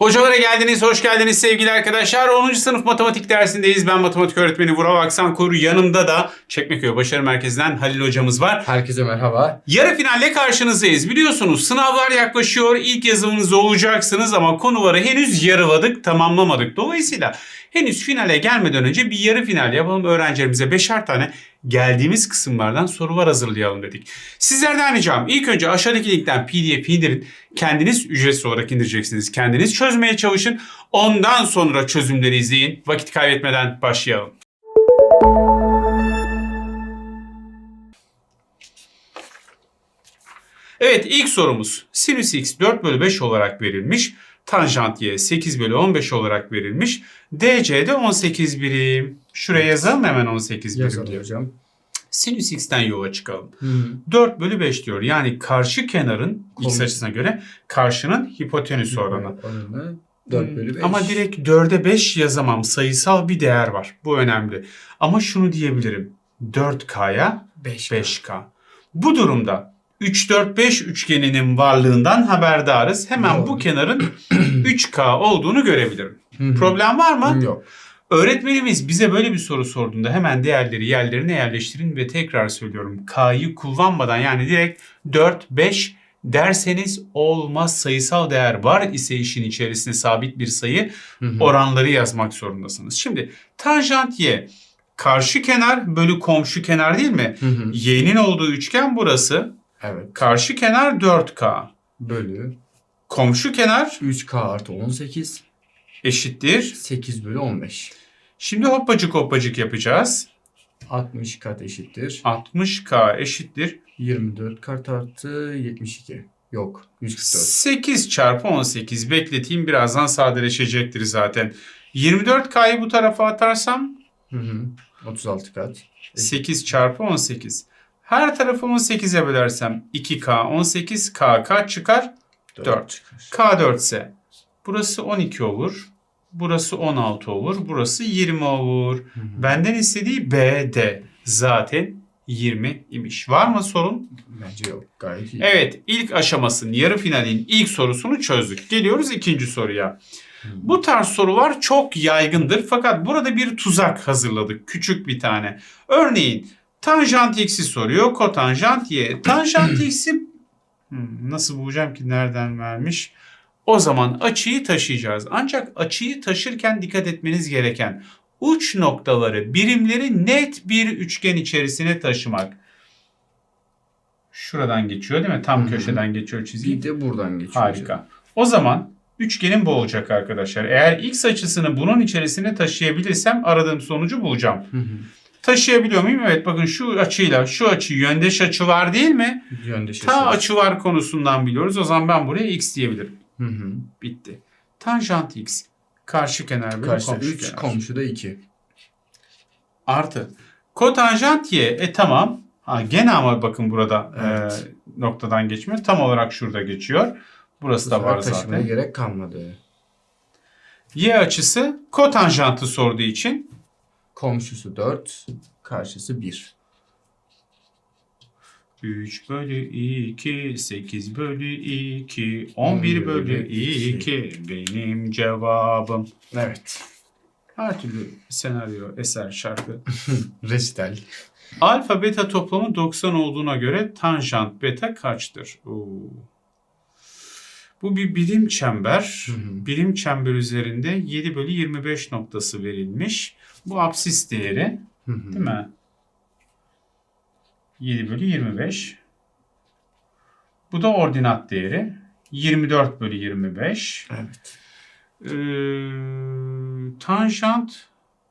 Hocalara geldiniz, hoş geldiniz sevgili arkadaşlar. 10. sınıf matematik dersindeyiz. Ben matematik öğretmeni Vural Aksankoru. Yanımda da Çekmeköy Başarı Merkezi'nden Halil hocamız var. Herkese merhaba. Yarı finalle karşınızdayız. Biliyorsunuz sınavlar yaklaşıyor. İlk yazımınızı olacaksınız ama konuları henüz yarıladık, tamamlamadık. Dolayısıyla henüz finale gelmeden önce bir yarı final yapalım. Öğrencilerimize beşer tane geldiğimiz kısımlardan sorular hazırlayalım dedik. Sizlerden ricam ilk önce aşağıdaki linkten pdf indirin. Kendiniz ücretsiz olarak indireceksiniz. Kendiniz çözmeye çalışın. Ondan sonra çözümleri izleyin. Vakit kaybetmeden başlayalım. Evet ilk sorumuz sinüs x 4 bölü 5 olarak verilmiş. Tanjant y 8 bölü 15 olarak verilmiş. DC de 18 birim. Şuraya yazalım hemen 18 birim Yazalım diye. hocam. Sinüs x'ten yola çıkalım. Hı. 4 bölü 5 diyor. Yani karşı kenarın x Komşu. açısına göre karşının hipotenüsü oranı. Oranı 4 bölü 5. Ama direkt 4'e 5 yazamam. Sayısal bir değer var. Bu önemli. Ama şunu diyebilirim. 4K'ya 5. 5K. Bu durumda 3 4 5 üçgeninin varlığından haberdarız. Hemen bu kenarın 3K olduğunu görebilirim. Problem var mı? Yok. Öğretmenimiz bize böyle bir soru sorduğunda hemen değerleri yerlerine yerleştirin ve tekrar söylüyorum. K'yı kullanmadan yani direkt 4 5 derseniz olmaz sayısal değer var ise işin içerisinde sabit bir sayı Hı hı. oranları yazmak zorundasınız. Şimdi tanjant y karşı kenar bölü komşu kenar değil mi? Hı hı. Y'nin olduğu üçgen burası. Evet. Karşı kenar 4K. Bölü Komşu kenar 3K artı 18. eşittir. 8 bölü 15. Şimdi hoppacık hoppacık yapacağız. 60 kat eşittir. 60K eşittir. 24 kat artı 72. Yok. 144. 8 çarpı 18 bekleteyim birazdan sadeleşecektir zaten. 24K'yı bu tarafa atarsam Hı hı. 36 kat. 8 çarpı 18. Her tarafı 18'e bölersem 2K 18 K kaç çıkar? 4. çıkar. K4 ise burası 12 olur. Burası 16 olur. Burası 20 olur. Hı hı. Benden istediği BD zaten 20 imiş. Var mı sorun? Bence yok. Gayet iyi. Evet ilk aşamasının yarı finalin ilk sorusunu çözdük. Geliyoruz ikinci soruya. Bu tarz sorular çok yaygındır fakat burada bir tuzak hazırladık. Küçük bir tane. Örneğin tanjant x'i soruyor. Kotanjant y. Tanjant x'i Hmm, nasıl bulacağım ki nereden vermiş? O zaman açıyı taşıyacağız. Ancak açıyı taşırken dikkat etmeniz gereken uç noktaları, birimleri net bir üçgen içerisine taşımak. Şuradan geçiyor değil mi? Tam Hı hı. köşeden geçiyor çizgi. Bir de buradan geçiyor. Harika. O zaman üçgenin bu olacak arkadaşlar. Eğer x açısını bunun içerisine taşıyabilirsem aradığım sonucu bulacağım. Hı hı. Taşıyabiliyor muyum? Evet bakın şu açıyla şu açı yöndeş açı var değil mi? Yöndeşesi. Ta açılar konusundan biliyoruz. O zaman ben buraya x diyebilirim. Hı hı. Bitti. Tanjant x. Karşı kenar bölü komşu 3, kenar. komşuda 2. Artı. Kotanjant y. E tamam. Ha, gene ama bakın burada Evet. e, noktadan geçmiyor. Tam olarak şurada geçiyor. Burası da var zaten. gerek kalmadı. Y açısı kotanjantı sorduğu için Komşusu 4, karşısı 1. 3 bölü 2, 8 bölü 2, 11 bölü 2 benim cevabım. Evet. Her türlü senaryo, eser, şarkı. Resital. Alfa beta toplamı 90 olduğuna göre tanjant beta kaçtır? Oo. Bu bir birim çember. Hı hı. Birim çember üzerinde 7 bölü 25 noktası verilmiş. Bu absis değeri. Hı hı. Değil mi? 7 bölü 25. Bu da ordinat değeri. 24 bölü 25. Evet. Ee, tanjant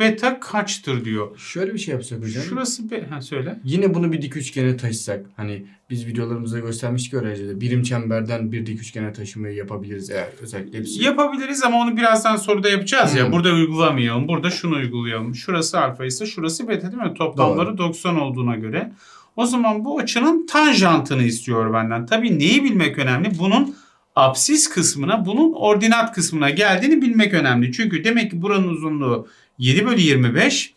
beta kaçtır diyor. Şöyle bir şey yapsak hocam. Şurası be ha söyle. Yine bunu bir dik üçgene taşısak. Hani biz videolarımızda göstermiştik öğrencilere. Birim çemberden bir dik üçgene taşımayı yapabiliriz eğer özellikle hepsi. Yapabiliriz ama onu birazdan soruda yapacağız ya. Hı. Burada uygulamayalım. Burada şunu uygulayalım. Şurası alfa ise şurası beta değil mi? Toplamları 90 olduğuna göre. O zaman bu açının tanjantını istiyor benden. Tabii neyi bilmek önemli? Bunun absis kısmına, bunun ordinat kısmına geldiğini bilmek önemli. Çünkü demek ki buranın uzunluğu 7 bölü 25,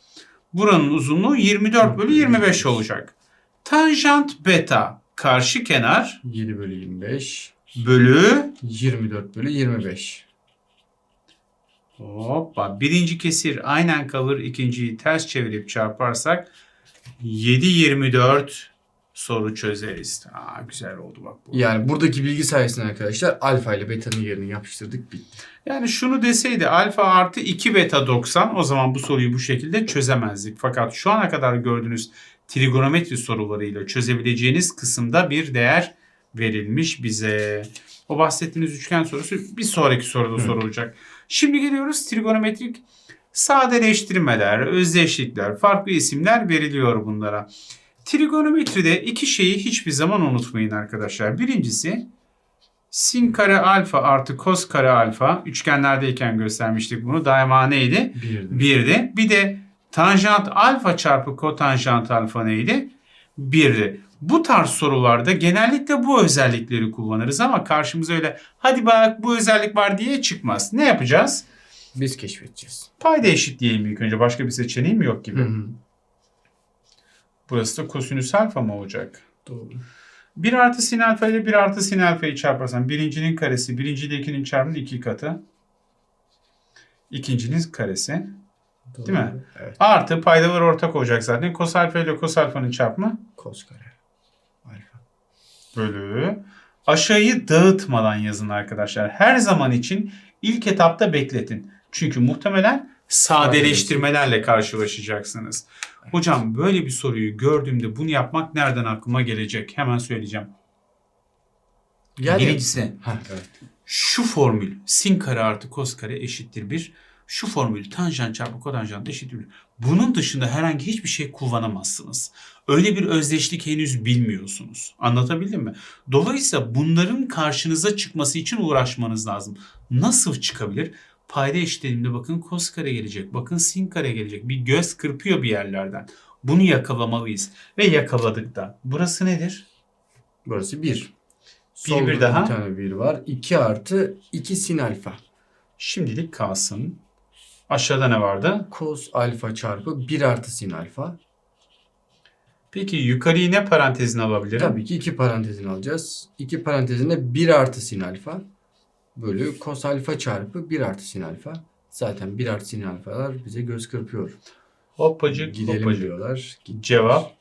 buranın uzunluğu 24 bölü 25 olacak. Tanjant beta karşı kenar 7 bölü 25. bölü 24 bölü 25. Hoppa. Birinci kesir aynen kalır. İkinciyi ters çevirip çarparsak 7 24 soru çözeriz. Aa, güzel oldu bak bu. Yani buradaki bilgi sayesinde arkadaşlar alfa ile beta'nın yerini yapıştırdık bitti. Yani şunu deseydi alfa artı 2 beta 90 o zaman bu soruyu bu şekilde çözemezdik. Fakat şu ana kadar gördüğünüz trigonometri sorularıyla çözebileceğiniz kısımda bir değer verilmiş bize. O bahsettiğiniz üçgen sorusu bir sonraki soruda sorulacak. Şimdi geliyoruz trigonometrik sadeleştirmeler, özdeşlikler, farklı isimler veriliyor bunlara. Trigonometride iki şeyi hiçbir zaman unutmayın arkadaşlar. Birincisi sin kare alfa artı kos kare alfa üçgenlerdeyken göstermiştik bunu. Daima neydi? Birdi. Birdi. Bir de tanjant alfa çarpı kotanjant alfa neydi? Birdi. Bu tarz sorularda genellikle bu özellikleri kullanırız ama karşımıza öyle hadi bak bu özellik var diye çıkmaz. Ne yapacağız? Biz keşfedeceğiz. Payda eşit diyelim ilk önce. Başka bir seçeneğim yok gibi. Hı hı. Burası da kosinüs alfa mı olacak? Doğru. 1 artı sin alfa ile 1 artı sin alfayı çarparsan birincinin karesi, birinci ile ikinin çarpımının iki katı. İkincinin karesi. Doğru. Değil mi? Evet. Artı paydalar ortak olacak zaten. Kos alfa ile kos alfanın çarpımı Kos kare. Alfa. bölü. Aşağıyı dağıtmadan yazın arkadaşlar. Her zaman için ilk etapta bekletin. Çünkü muhtemelen sadeleştirmelerle karşılaşacaksınız. Hocam böyle bir soruyu gördüğümde bunu yapmak nereden aklıma gelecek? Hemen söyleyeceğim. Yani... Birincisi Ha, evet. şu formül sin kare artı kos kare eşittir 1. Şu formül tanjant çarpı kotanjant eşittir 1. Bunun dışında herhangi hiçbir şey kullanamazsınız. Öyle bir özdeşlik henüz bilmiyorsunuz. Anlatabildim mi? Dolayısıyla bunların karşınıza çıkması için uğraşmanız lazım. Nasıl çıkabilir? Payda eşitlediğimde bakın kos kare gelecek. Bakın sin kare gelecek. Bir göz kırpıyor bir yerlerden. Bunu yakalamalıyız. Ve yakaladık da. Burası nedir? Burası 1. Bir, bir daha. Bir tane 1 var. 2 artı 2 sin alfa. Şimdilik kalsın. Aşağıda ne vardı? Kos alfa çarpı 1 artı sin alfa. Peki yukarıyı ne parantezine alabilirim? Tabii ki 2 parantezini alacağız. 2 parantezinde 1 artı sin alfa. Bölü kos alfa çarpı 1 artı sin alfa. Zaten 1 artı sin alfalar bize göz kırpıyor. Hoppacık Gidelim hoppacık. diyorlar. Cevap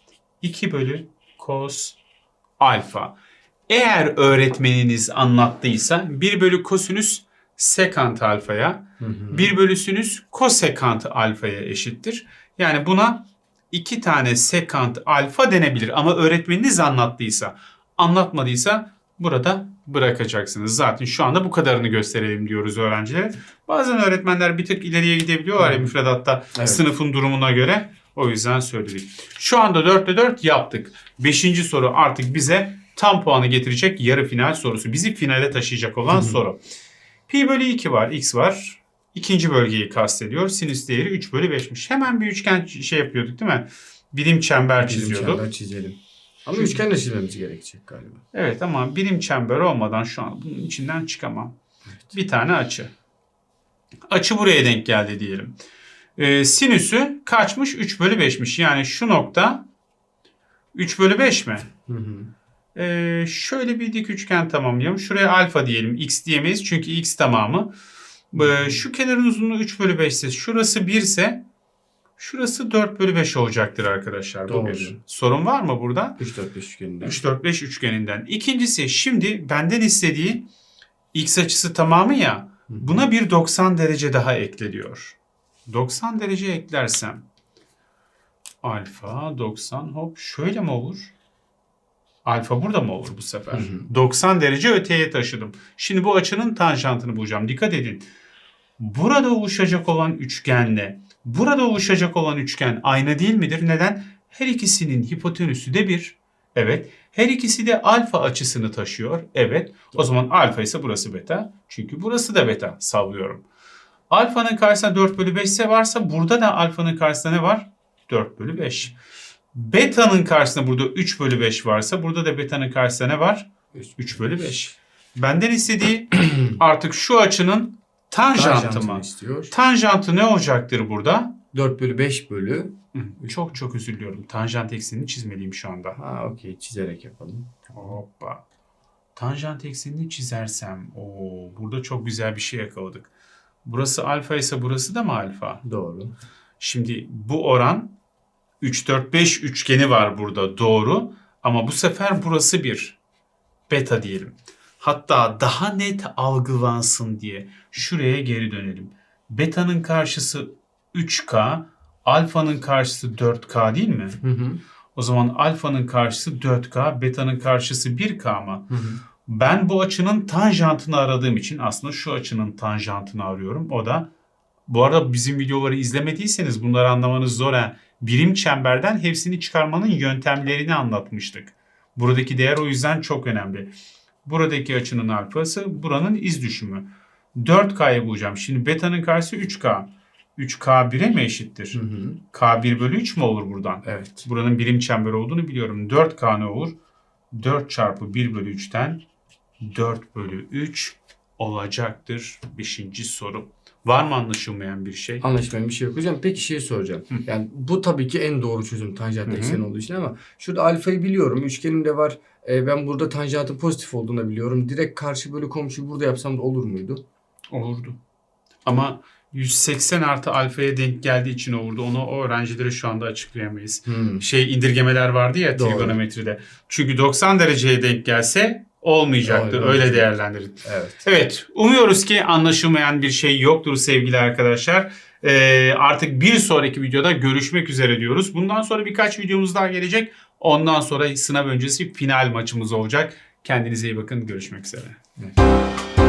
2 bölü cos alfa. Eğer öğretmeniniz anlattıysa 1 bölü kosinüs sekant alfaya, Hı hı. 1 bölü sinüs kosekant alfaya eşittir. Yani buna 2 tane sekant alfa denebilir ama öğretmeniniz anlattıysa. Anlatmadıysa burada bırakacaksınız. Zaten şu anda bu kadarını gösterelim diyoruz öğrencilere. Bazen öğretmenler bir tık ileriye gidebiliyorlar ya müfredatta Evet. sınıfın durumuna göre. O yüzden söyledik. Şu anda 4'te 4 yaptık. Beşinci soru artık bize tam puanı getirecek yarı final sorusu. Bizi finale taşıyacak olan soru. Pi bölü 2 var, x var. İkinci bölgeyi kastediyor. Sinüs değeri 3 bölü 5'miş. Hemen bir üçgen şey yapıyorduk değil mi? Birim çember Bizim çiziyorduk. çember çizelim. Ama üçgenle çizmemiz gerekecek galiba. Evet ama birim çember olmadan şu an bunun içinden çıkamam. Bir tane açı. Açı buraya denk geldi diyelim. Ee, sinüsü kaçmış? 3 bölü 5'miş. Yani şu nokta 3 bölü 5 mi? Hı hı. Ee, şöyle bir dik üçgen tamamlayalım. Şuraya alfa diyelim. X diyemeyiz çünkü x tamamı. Ee, şu kenarın uzunluğu 3 bölü 5 ise şurası 1 ise şurası 4 bölü 5 olacaktır arkadaşlar. Bu Doğru. bir. Sorun var mı burada? 3 4 5 üçgeninden. 3 4 5 üçgeninden. İkincisi şimdi benden istediği x açısı tamamı ya. Buna bir 90 derece daha ekleniyor. 90 derece eklersem alfa 90 hop şöyle mi olur? Alfa burada mı olur bu sefer? Hı hı. 90 derece öteye taşıdım. Şimdi bu açının tanjantını bulacağım. Dikkat edin. Burada oluşacak olan üçgenle burada oluşacak olan üçgen aynı değil midir? Neden? Her ikisinin hipotenüsü de bir. Evet. Her ikisi de alfa açısını taşıyor. Evet. O zaman alfa ise burası beta. Çünkü burası da beta. Sallıyorum. Alfanın karşısında 4 bölü 5 ise varsa burada da alfanın karşısında ne var? 4 bölü 5. Beta'nın karşısında burada 3 bölü 5 varsa burada da beta'nın karşısında ne var? 3 bölü 5. Benden istediği artık şu açının tanjantı Tanjantını mı? istiyor. Tanjantı ne olacaktır burada? 4 bölü 5 bölü. Hı, Çok çok özür diliyorum. Tanjant eksenini çizmeliyim şu anda. Ha okey çizerek yapalım. Hoppa. Tanjant eksenini çizersem, o burada çok güzel bir şey yakaladık. Burası alfa ise burası da mı alfa? Doğru. Şimdi bu oran 3 4 5 üçgeni var burada doğru ama bu sefer burası bir beta diyelim. Hatta daha net algılansın diye şuraya geri dönelim. Beta'nın karşısı 3K, alfanın karşısı 4K değil mi? Hı hı. O zaman alfanın karşısı 4K, beta'nın karşısı 1K mı? Hı hı. Ben bu açının tanjantını aradığım için aslında şu açının tanjantını arıyorum. O da bu arada bizim videoları izlemediyseniz bunları anlamanız zor. ha. Birim çemberden hepsini çıkarmanın yöntemlerini anlatmıştık. Buradaki değer o yüzden çok önemli. Buradaki açının alfası buranın iz düşümü. 4K'yı bulacağım. Şimdi beta'nın karşısı 3K. 3K 1'e mi eşittir? Hı hı. K1 bölü 3 mü olur buradan? Evet. Buranın birim çember olduğunu biliyorum. 4K ne olur? 4 çarpı 1 bölü 3'ten 4 bölü 3 olacaktır. Beşinci soru. Var mı anlaşılmayan bir şey? Anlaşmayan bir şey yok. Hocam peki şey soracağım. Yani bu tabii ki en doğru çözüm tanjant Hı hı. eksen olduğu için ama şurada alfayı biliyorum. Üçgenim de var. E, ben burada tanjantın pozitif olduğunu biliyorum. Direkt karşı bölü komşuyu burada yapsam da olur muydu? Olurdu. Ama 180 artı alfaya denk geldiği için olurdu. Onu o öğrencilere şu anda açıklayamayız. Hmm. Şey indirgemeler vardı ya Doğru. trigonometride. Çünkü 90 dereceye denk gelse olmayacaktı. Öyle doğru. değerlendirin. Evet. Evet, umuyoruz ki anlaşılmayan bir şey yoktur sevgili arkadaşlar. Ee, artık bir sonraki videoda görüşmek üzere diyoruz. Bundan sonra birkaç videomuz daha gelecek. Ondan sonra sınav öncesi final maçımız olacak. Kendinize iyi bakın. Görüşmek üzere. Evet.